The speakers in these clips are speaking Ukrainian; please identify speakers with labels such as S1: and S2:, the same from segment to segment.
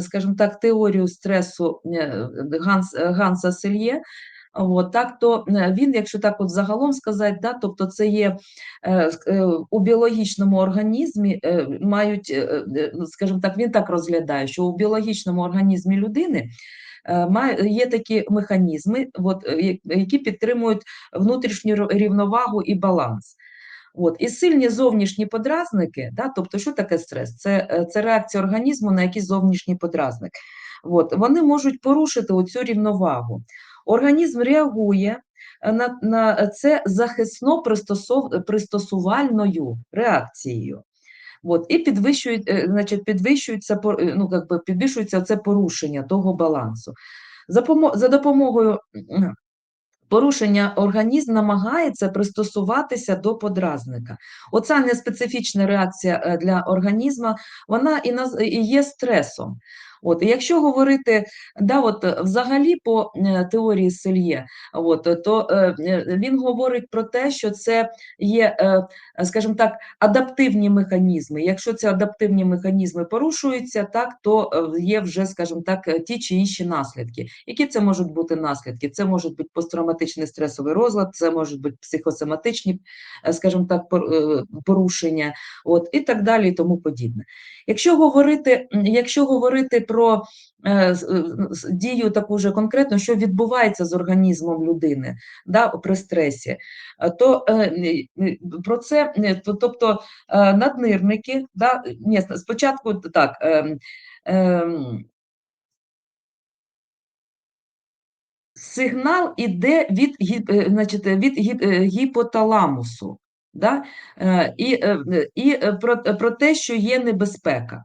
S1: скажімо так, теорію стресу е, Ганс, Ганса Сельє, От, так, то він, якщо так от загалом сказати, да, тобто це є е, у біологічному організмі е, мають, е, скажімо так, він так розглядає, що у біологічному організмі людини є такі механізми, от, які підтримують внутрішню рівновагу і баланс. От, І сильні зовнішні подразники, да, тобто, що таке стрес? Це це реакція організму на якийсь зовнішній подразник. От, Вони можуть порушити оцю рівновагу. Організм реагує на на це захисно пристосувальною реакцією. От, І підвищують, е, значить, підвищується е, ну, как би, підвищується це порушення того балансу. За допомогою порушення організм намагається пристосуватися до подразника. Оця неспецифічна реакція е, для організму, вона і є стресом. От, Якщо говорити да, от, взагалі по е, теорії Сельє, от, то е, він говорить про те, що це є, е, скажімо так, адаптивні механізми. Якщо ці адаптивні механізми порушуються, так, то є вже, скажімо так, ті чи інші наслідки. Які це можуть бути наслідки? Це можуть бути посттравматичний стресовий розлад, це можуть бути психосоматичні, скажімо так, порушення, от, і так далі, і тому подібне. Якщо говорити, якщо говорити про е, дію таку вже конкретно, що відбувається з організмом людини да, при стресі, то е, про це, тобто е, наднирники, да, ні, спочатку так. Ем, сигнал іде від від гіпоталамусу, да? і і про, про те, що є небезпека.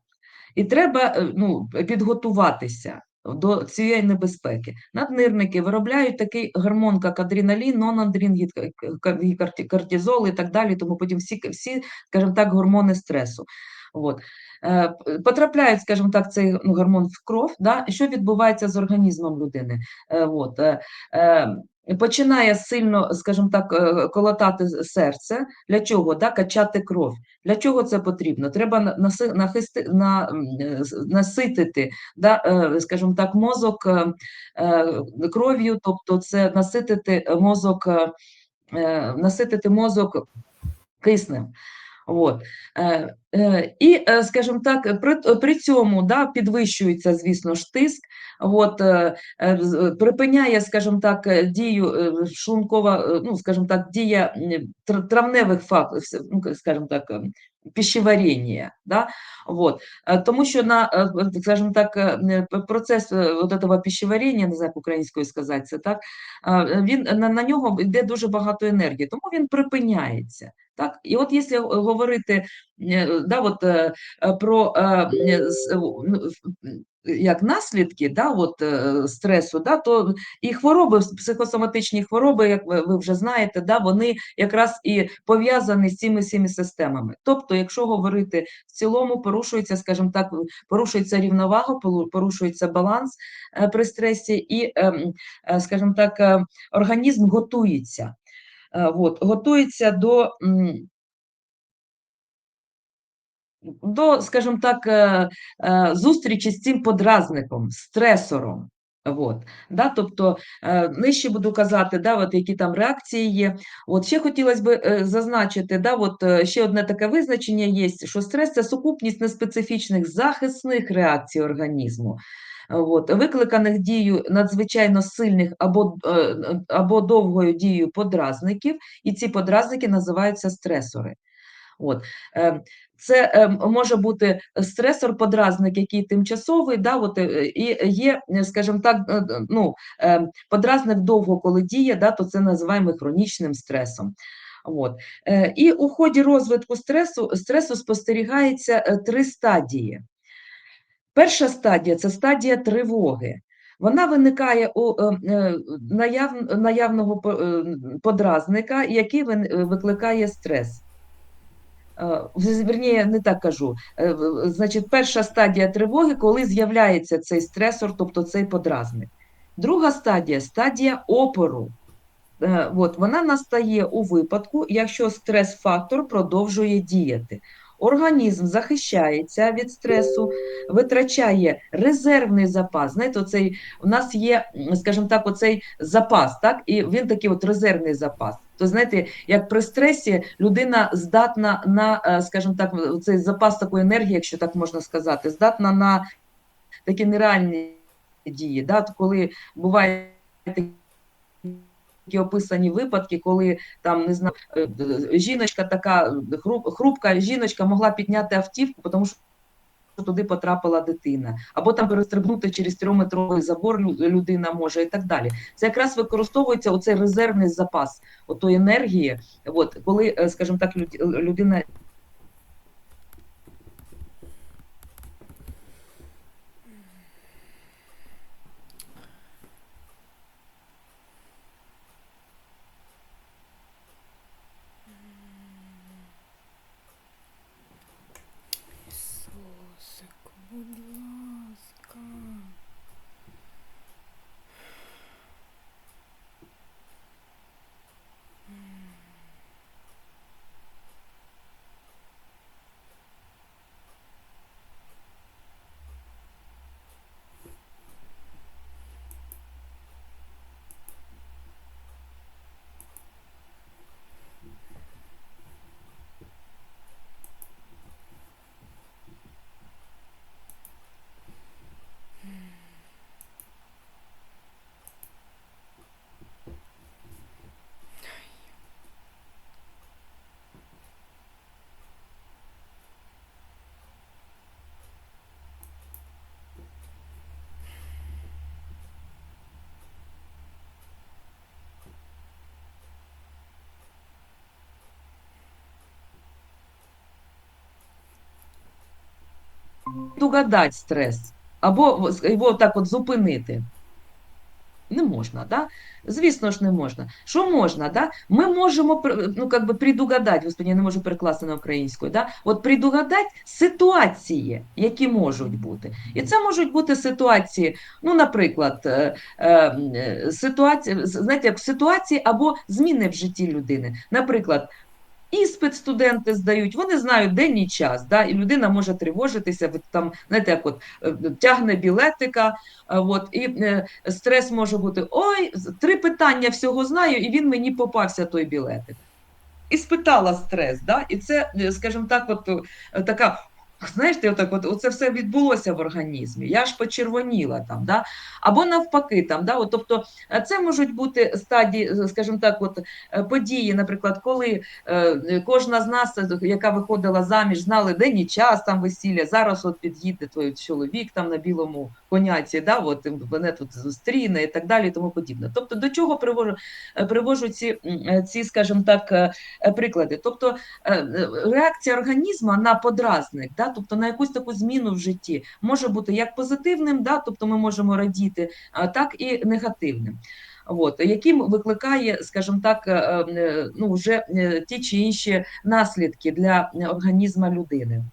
S1: І треба е, ну, підготуватися до цієї небезпеки. Наднирники виробляють такий гормон, як адреналін, нонандрин, кортизол і так далі, тому потім всі, всі скажімо так, гормони стресу. От. Е, потрапляють, скажімо так, цей ну, гормон в кров, да? що відбувається з організмом людини. Е, от починає сильно, скажімо так, е, колотати серце. Для чого? Да? Качати кров. Для чого це потрібно? Треба нахисти, на, е, наситити, да, е, скажімо так, мозок кров'ю, тобто це наситити мозок, наситити мозок киснем. От. Е, е, І, е, скажімо так, при при цьому да, підвищується, звісно ж, тиск, от, припиняє, скажімо так, дію шлункова, ну, скажімо так, дія травневих факторів, ну, скажімо так, пищеварення. Да? Вот. Тому що на, скажімо так, процес вот этого пищеварення, не знаю, українською сказати це, так, він, на, на нього йде дуже багато енергії, тому він припиняється. Так? І от якщо говорити е, да, от, е, про е, ну, як наслідки да, от, стресу, да, то і хвороби, психосоматичні хвороби, як ви вже знаєте, да, вони якраз і пов'язані з цими всіми системами. Тобто, якщо говорити в цілому, порушується, скажімо так, порушується рівновага, порушується баланс при стресі, і, ем, скажімо так, організм готується. Е, от, готується до, до, скажімо так, е, е, зустрічі з цим подразником, стресором. От, да, Тобто нижче буду казати, да, от які там реакції є. От Ще хотілося б зазначити, да, от ще одне таке визначення є, що стрес це сукупність неспецифічних захисних реакцій організму от, викликаних дією надзвичайно сильних або е, або довгою дією подразників, і ці подразники називаються стресори. От. Е, це е, може бути стресор-подразник, який тимчасовий, да, от, і є, скажімо так, ну, подразник довго, коли діє, да, то це називаємо хронічним стресом. От. І у ході розвитку стресу стресу спостерігається три стадії. Перша стадія це стадія тривоги. Вона виникає у е, е, наяв, наявного е, подразника, який викликає стрес. Верніше, не так кажу. Значить, перша стадія тривоги, коли з'являється цей стресор, тобто цей подразник. Друга стадія стадія опору. От, Вона настає у випадку, якщо стрес-фактор продовжує діяти. організм захищається від стресу, витрачає резервний запас. Знаєте, оцей, у нас є, скажімо так, оцей запас, так? і він такий от резервний запас. То знаєте, як при стресі людина здатна на, е, скажімо так, цей запас такої енергії, якщо так можна сказати, здатна на такі нереальні дії. Да? Коли буває такі описані випадки, коли там не знаю, е, жіночка така хрупка жіночка могла підняти автівку, тому що туди потрапила дитина, або там перестрибнути через трьохметровий забор людина може і так далі. Це якраз використовується оцей резервний запас отої енергії, от, коли, е, скажімо так, людина Угадати стрес, або його так от зупинити. Не можна, да? Звісно ж, не можна. Що можна, да? Ми можемо ну, как би предугадати, господи, я не можу перекласти на українську, да? От предугадати ситуації, які можуть бути. І це можуть бути ситуації, ну, наприклад, е, е, ситуації, знаєте, як ситуації або зміни в житті людини. Наприклад, Іспит студенти здають, вони знають день і час, да, і людина може тривожитися, там, знаєте, як от е, тягне білетика, от, і е, стрес може бути: ой, три питання всього знаю, і він мені попався той білетик. І спитала стрес, да, і це, е, скажімо так, от така Знаєте, отак от, оце все відбулося в організмі. Я ж почервоніла там, да? або навпаки, там, да? от, тобто е, це можуть бути стадії, е, скажімо так, от е, події, наприклад, коли е, кожна з нас, яка виходила заміж, знали день і час там весілля. Зараз от під'їде той чоловік там на білому коняці, да? от мене тут зустріне і так далі, і тому подібне. Тобто, до чого привожу привожу ці, ці, скажімо так, приклади? Тобто реакція організму на подразник. Да? тобто на якусь таку зміну в житті може бути як позитивним, да, тобто ми можемо радіти, так і негативним. От, яким викликає, скажімо так, е, е, ну, вже е, ті чи інші наслідки для організму людини.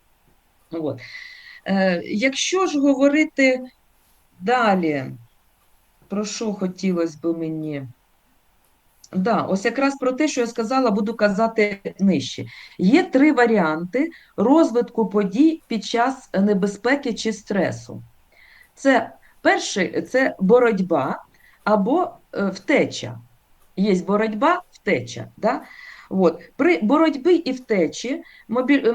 S1: От. Якщо ж говорити далі, про що хотілося б мені? Да, ось якраз про те, що я сказала, буду казати нижче. Є три варіанти розвитку подій під час небезпеки чи стресу. Це перший це боротьба або е, втеча. Є боротьба, втеча. Да? От. При боротьбі і втечі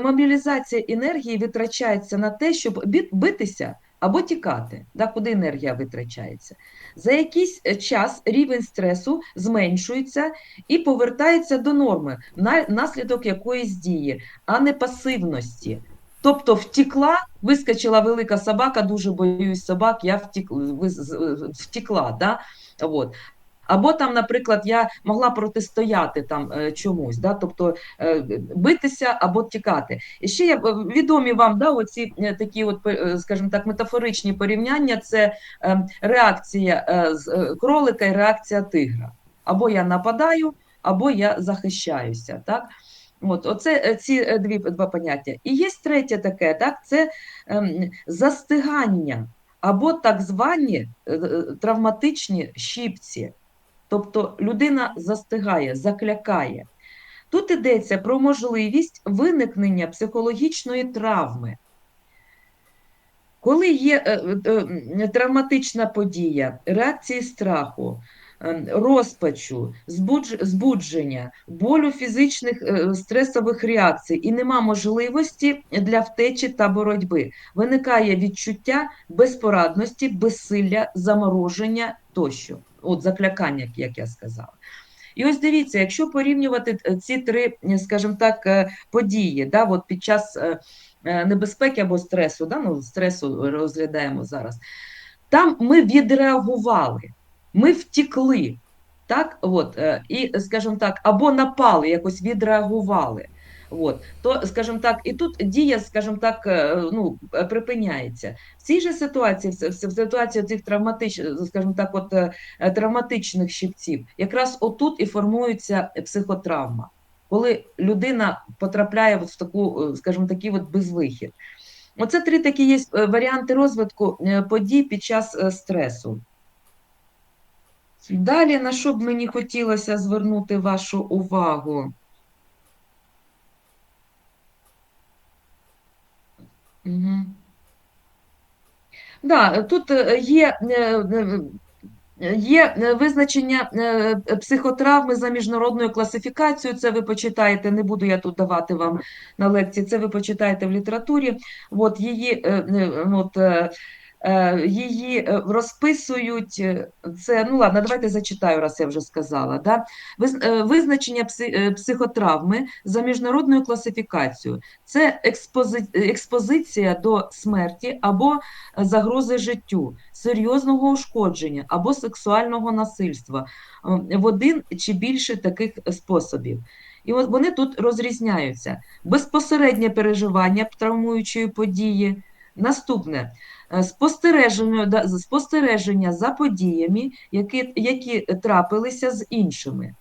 S1: мобілізація енергії витрачається на те, щоб битися або тікати, да, куди енергія витрачається. За якийсь е, час рівень стресу зменшується і повертається до норми наслідок якоїсь дії, а не пасивності. Тобто втікла, вискочила велика собака, дуже боюсь собак, я втікла. Да? От. Або там, наприклад, я могла протистояти там е, чомусь, да, тобто е, битися або тікати. І ще є е, відомі вам да, оці такі, от, скажімо так, метафоричні порівняння це реакція з кролика і реакція тигра. Або я нападаю, або я захищаюся. Так? От, Оце ці дві два поняття. І є третє таке, так, це ем, застигання або так звані травматичні щіпці. Тобто людина застигає, заклякає. Тут йдеться про можливість виникнення психологічної травми. Коли є е, е, травматична подія, реакції страху, е, розпачу, збудж- збудження, болю фізичних е, стресових реакцій і нема можливості для втечі та боротьби, виникає відчуття безпорадності, безсилля, замороження тощо. От заклякання, як я сказала. І ось дивіться, якщо порівнювати е, ці три, е, скажімо так, е, події, да, от під час небезпеки або стресу, да, ну, стресу розглядаємо зараз, там ми відреагували, ми втікли, так, от, і, скажімо так, або напали, якось відреагували. От, то, скажімо так, і тут дія, скажімо так, е, ну, припиняється. В цій же ситуації, в ситуації цих травматичних, скажімо так, от е, травматичних щипців, якраз отут і формується психотравма, коли людина потрапляє от в таку, е, скажімо, такий от безвихід. Оце три такі є е, варіанти розвитку е, подій під час стресу. Далі, на що б мені хотілося звернути вашу увагу? Угу. Да, тут е, є, е, е, є визначення психотравми за міжнародною класифікацією. Це ви почитаєте, не буду я тут давати вам на лекції, це ви почитаєте в літературі. От її, от, її е, розписують. е, Це, ну ладно, давайте зачитаю, раз я вже сказала. Да? Е, Визначення е, психотравми за міжнародною класифікацією. Це експози... експозиція до смерті або загрози життю, серйозного ушкодження або сексуального насильства е, в один чи більше таких способів. І вони тут розрізняються: безпосереднє переживання травмуючої події. Наступне е, спостереження, да, спостереження за подіями, які, які трапилися з іншими.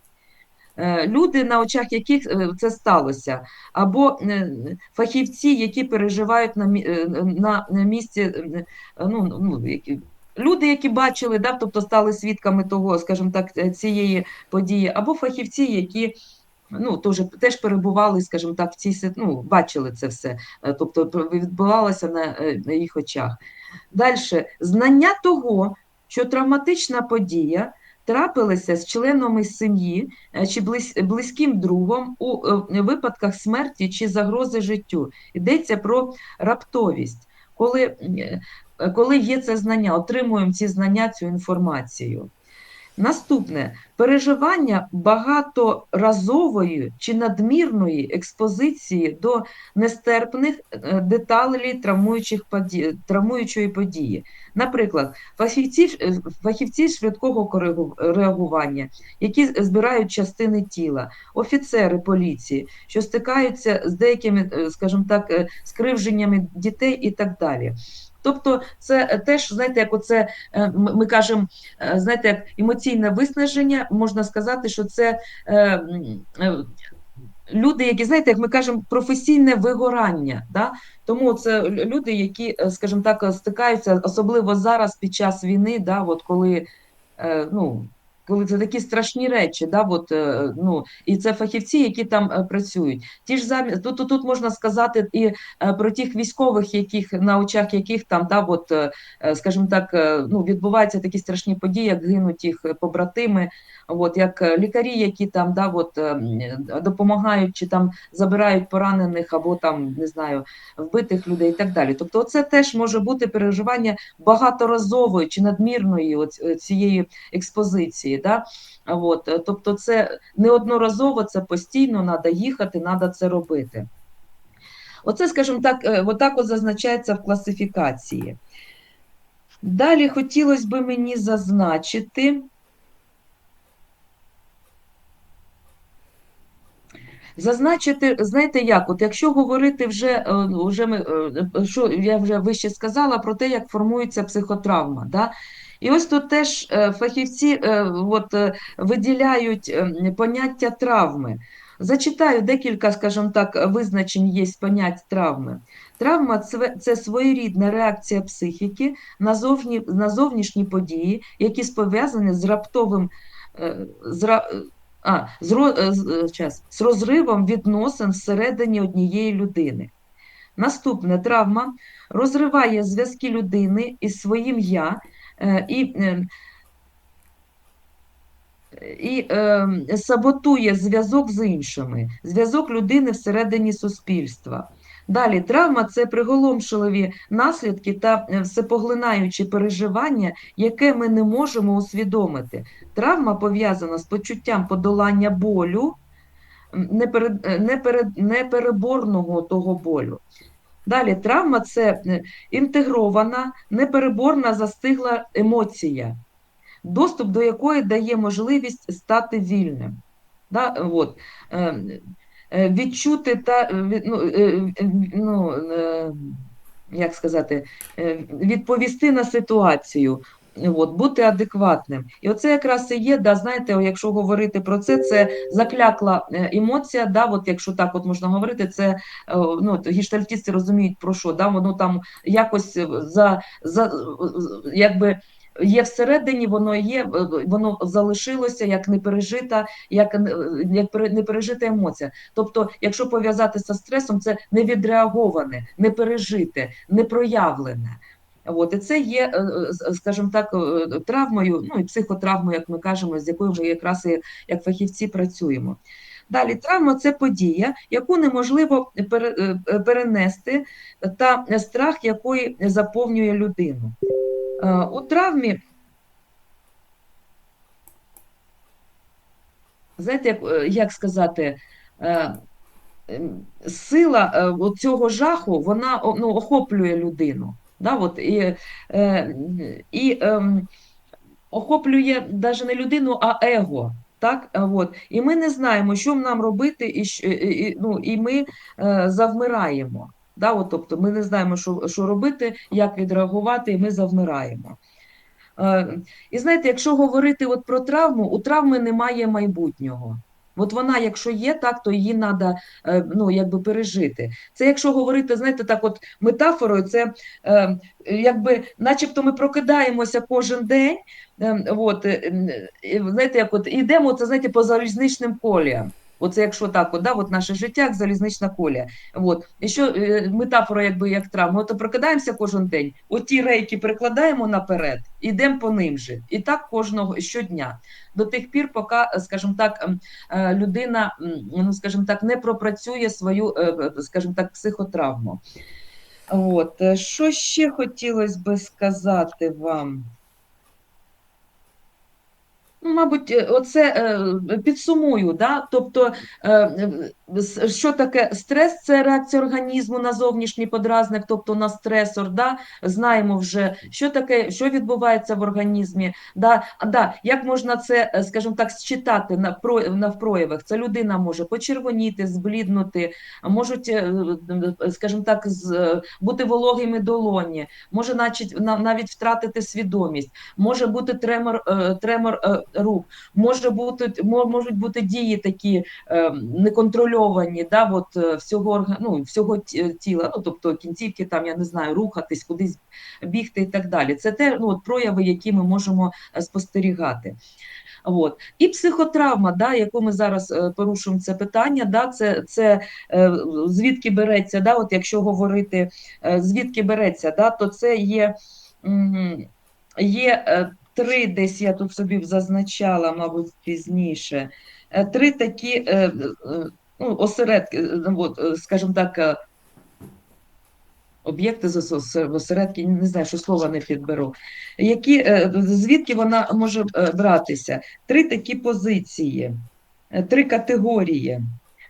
S1: Е, Люди, на очах яких е, це сталося, або е, фахівці, які переживають на, е, на на місці, е, ну, ну, які, люди, які бачили, да, тобто стали свідками того, скажімо так, е, цієї події, або фахівці, які ну, теж, теж перебували, скажімо так, в цій ну, бачили це все, е, тобто відбувалося на, е, на їх очах. Далі, знання того, що травматична подія трапилася з членами сім'ї е, чи близьким другом у випадках смерті чи загрози життю. Йдеться про раптовість. Коли, коли є це знання, отримуємо ці знання, цю інформацію. Наступне переживання багаторазової чи надмірної експозиції до нестерпних е, деталей травмуючих поді... травмуючої події. Наприклад, фахівці, е, фахівці швидкого реагування, які збирають частини тіла, офіцери поліції, що стикаються з деякими, е, скажімо так, скривженнями дітей і так далі. Тобто, це е, теж, знаєте, як оце е, ми кажемо, е, знаєте, як емоційне виснаження, можна сказати, що це люди, які, знаєте, як ми кажемо, професійне вигорання. Да? Тому це люди, які, скажімо так, стикаються, особливо зараз під час війни, да, от коли, ну, коли це такі страшні речі, да, от, е, ну, і це фахівці, які там е, працюють. Ті ж замі... тут, тут, тут можна сказати і е, про тих військових, яких на очах яких там, да, от, скажімо так, ну, відбуваються такі страшні події, як гинуть їх побратими, от, як е, лікарі, які там да, от, е, допомагають чи там забирають поранених або там, не знаю, вбитих людей і так далі. Тобто, це теж може бути переживання багаторазової чи надмірної от, е, цієї експозиції. Да? От, е, тобто, це неодноразово, це постійно треба їхати, треба це робити. Оце, скажімо так, е, отак от зазначається в класифікації. Далі хотілося б мені зазначити. Зазначити, знаєте як, от якщо говорити вже, е, вже ми, е, що я вже вище сказала про те, як формується психотравма. Да? І ось тут теж е, фахівці е, от, е, виділяють е, поняття травми. Зачитаю декілька, скажімо так, визначень є понять травми. Травма це, своєрідна реакція психіки на, зовні, на зовнішні події, які пов'язані з раптовим, е, з, а, з, ро- е, е, час, з розривом відносин всередині однієї людини. Наступне травма розриває зв'язки людини із своїм я е, і, і е, саботує зв'язок з іншими, зв'язок людини всередині суспільства. Далі, травма це приголомшливі наслідки та е, всепоглинаючі переживання, яке ми не можемо усвідомити. Травма пов'язана з почуттям подолання болю, е, непереборного того болю. Далі, травма це е, інтегрована, непереборна застигла емоція, доступ до якої дає можливість стати вільним. Да? От. Е, Відчути та е, ну, е, ну, як сказати, відповісти на ситуацію. От, бути адекватним. І оце якраз і є, да, знаєте, якщо говорити про це, це заклякла емоція, да, от якщо так от можна говорити, це ну, от гештальтісти розуміють про що, да, воно там якось за, за якби є всередині, воно є, воно залишилося як непережита, як, е, як пере- непережита емоція. Тобто, якщо пов'язати зі стресом, це невідреаговане, непережите, непроявлене. От, і це є, е, е, скажімо так, травмою, ну і психотравмою, як ми кажемо, з якою ми якраз і як фахівці працюємо. Далі, травма це подія, яку неможливо перенести, та страх якої заповнює людину. Е, У травмі, знаєте, як, е, як сказати, е, ем, сила цього жаху, вона ну, охоплює людину. Да, от, і, і ем, охоплює навіть не людину, а его. Так, от. І ми не знаємо, що нам робити, і, і, ну, і ми завмираємо. Да, от, тобто ми не знаємо, що, що робити, як відреагувати, і ми завмираємо. Е, І знаєте, якщо говорити от про травму, у травми немає майбутнього. От вона, якщо є, так, то її треба ну, якби пережити. Це якщо говорити, знаєте, так, от метафорою, це е, якби, начебто ми прокидаємося кожен день, е, от, е, знаєте, як от йдемо, це знаєте, по залізничним коліям. Оце якщо так, от, да, от наше життя як залізнична колія. От. І що е, метафора, якби як травма, от прокидаємося кожен день, оті рейки прикладаємо наперед, ідемо по ним же. І так кожного щодня. До тих пір, поки, скажімо так, е, людина, ну, скажімо так, не пропрацює свою, е, скажімо так, психотравму. От. е, Що ще хотілося би сказати вам? Ну, Мабуть, е, оце е, підсумую, да? тобто, е, що таке стрес? Це реакція організму на зовнішній подразник, тобто на стресор. Да? Знаємо вже, що таке, що відбувається в організмі. Да? Да, як можна це, е, скажімо так, считати на, про- на в проявах? Це людина може почервоніти, збліднути, можуть, е, е, скажімо так, бути вологими долоні, може начать, на- навіть втратити свідомість може бути тремор, тремор рук, може бути, можуть бути дії такі е, неконтрольовані, да, от, е, всього, ну, всього тіла, ну, тобто кінцівки, там, я не знаю, рухатись, кудись бігти і так далі. Це те ну, от, прояви, які ми можемо е, спостерігати. От. І психотравма, да, яку ми зараз е, порушуємо це питання, да, це, це е, звідки береться, да, от якщо говорити, е, звідки береться, да, то це є. Є е, три, десь я тут собі зазначала, мабуть, пізніше. е, Три такі е, е, ну, осередки, е, от, е, скажімо так, е, об'єкти осередки, не знаю, що слова не підберу. Які, е, звідки вона може е, братися? Три такі позиції, е, три категорії.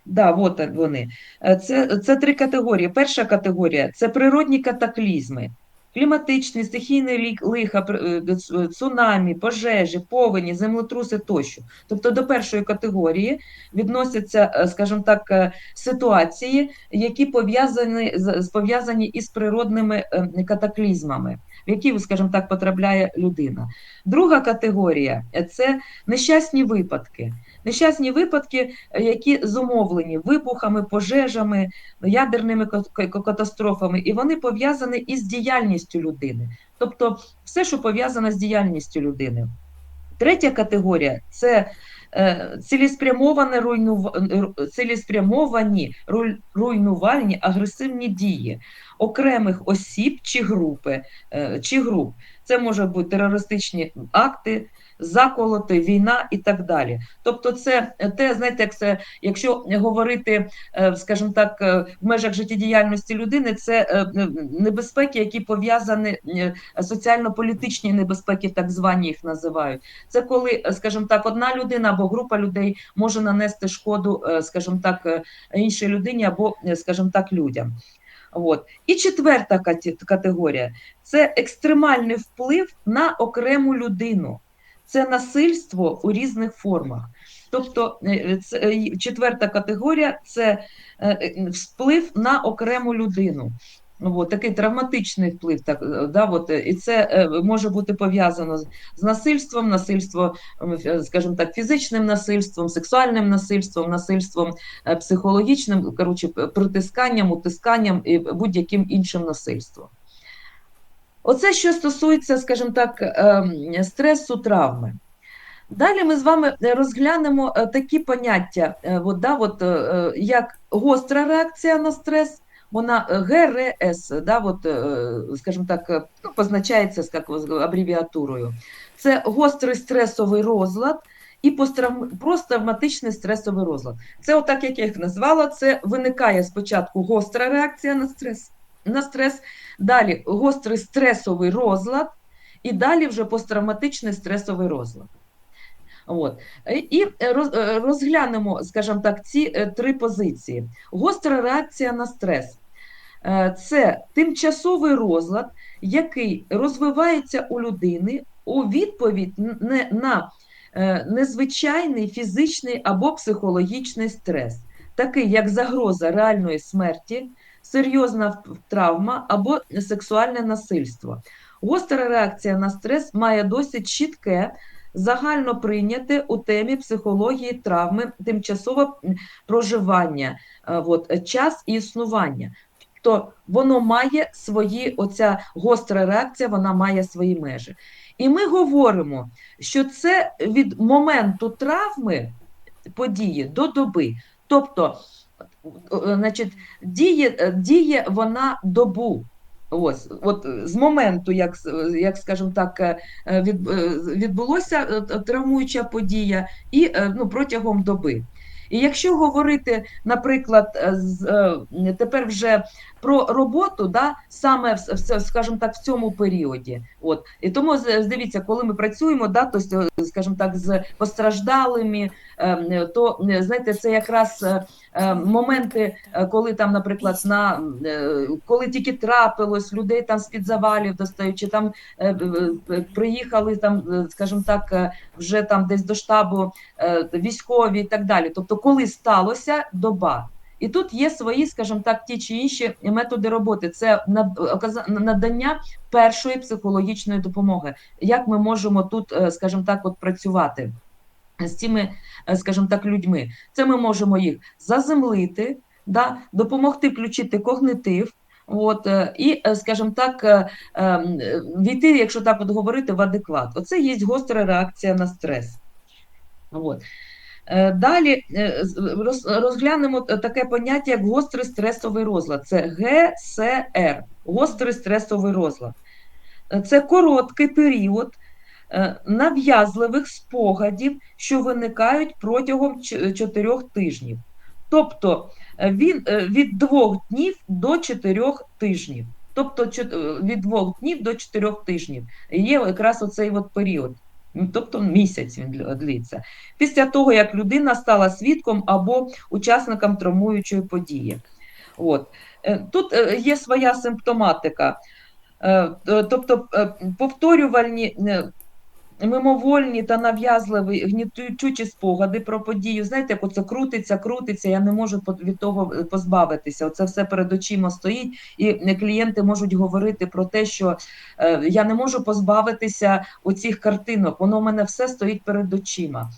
S1: Да, от вони. Е, Це, це три категорії. Перша категорія це природні катаклізми. Кліматичні, стихійні лі- лиха, е, ц- цунамі, пожежі, повені, землетруси тощо. Тобто до першої категорії відносяться, е, скажімо так, е, ситуації, які пов'язані з- пов'язані із природними е, катаклізмами, в які, скажімо так, потрапляє людина. Друга категорія е, це нещасні випадки. Нещасні випадки, е, які зумовлені вибухами, пожежами, ядерними ка- ка- катастрофами, і вони пов'язані із діяльністю людини. Тобто все, що пов'язане з діяльністю людини. Третя категорія це е, цілеспрямоване руйнува- ру- цілеспрямовані руйнувальні агресивні дії окремих осіб чи групи, е, чи груп. Це можуть бути терористичні акти, заколоти, війна і так далі. Тобто, це те, знаєте, як це, якщо говорити, е, скажімо так, е, в межах життєдіяльності людини, це е, небезпеки, які пов'язані е, соціально-політичні небезпеки, так звані їх називають. Це коли, е, скажімо так, одна людина або група людей може нанести шкоду, е, скажімо так, е, іншій людині або, е, скажімо так, людям. От. І четверта категорія це екстремальний вплив на окрему людину. Це насильство у різних формах. Тобто е, це, е, четверта категорія це е, е, вплив на окрему людину. От, такий травматичний вплив, так, е, да, от, е, і це е, може бути пов'язано з, насильством, насильство, скажімо так, фізичним насильством, сексуальним насильством, насильством психологічним, коротше, притисканням, утисканням і будь-яким іншим насильством. Оце що стосується, скажімо так, ем, стресу, травми. Далі ми з вами розглянемо такі поняття, от, да, от, як гостра реакція на стрес, вона е, ГРС, да, от, е, скажімо так, е, ну, позначається як абревіатурою. Це гострий стресовий розлад і посттравм- посттравматичний стресовий розлад. Це, отак, як я їх назвала, це виникає спочатку гостра реакція на стрес, на стрес, далі гострий стресовий розлад, і далі вже посттравматичний стресовий розлад. От. І роз- розглянемо, скажімо так, ці три позиції. Гостра реакція на стрес. Е, Це тимчасовий розлад, який розвивається у людини у відповідь на е, незвичайний фізичний або психологічний стрес, такий як загроза реальної смерті, серйозна травма або сексуальне насильство. Гостра реакція на стрес має досить чітке загально прийняте у темі психології травми, тимчасове проживання, е, от, час і існування. Тобто воно має свої, оця гостра реакція, вона має свої межі. І ми говоримо, що це від моменту травми події до доби. Тобто, значить, діє, діє вона добу. Ось, от з моменту, як, як скажімо так, е, від, е, відбулося е, травмуюча подія, і ну, протягом доби. І якщо говорити, наприклад, з, тепер вже про роботу, да, саме в, скажімо так, в цьому періоді. От. І тому з- дивіться, коли ми працюємо, да, то, скажімо так, з постраждалими, е, то е, знаєте, це якраз е, е, моменти, коли там, наприклад, на коли тільки трапилось, людей там з-під завалів достають, там приїхали там, скажімо так, вже там десь до штабу військові і так далі. Тобто, коли сталося доба. І тут є свої, скажімо так, ті чи інші методи роботи. Це надання першої психологічної допомоги. Як ми можемо тут, е, скажімо так, от працювати з цими, е, скажімо так, людьми? Це ми можемо їх заземлити, да, допомогти включити когнитив. От, е, і, скажімо так, війти, якщо так от говорити, в адекват. Оце є гостра реакція на стрес. От. Е, Далі е, розглянемо таке поняття, як гострий стресовий розлад. Це ГСР, гострий стресовий розлад. Е, Це короткий період нав'язливих спогадів, що виникають протягом ч- чотирьох тижнів. Тобто він від двох днів до чотирьох тижнів. Тобто від двох днів до чотирьох тижнів є якраз оцей от період. Ну, Тобто місяць він длиться. Після того, як людина стала свідком або учасником травмуючої події. От. Е, Тут е, є своя симптоматика. Е, Тобто повторювальні мимовольні та нав'язливі гнітючі спогади про подію. Знаєте, як оце крутиться, крутиться, я не можу від того е, позбавитися. Оце все перед очима стоїть, і е, клієнти можуть говорити про те, що е, я не можу позбавитися оцих картинок, воно в мене все стоїть перед очима.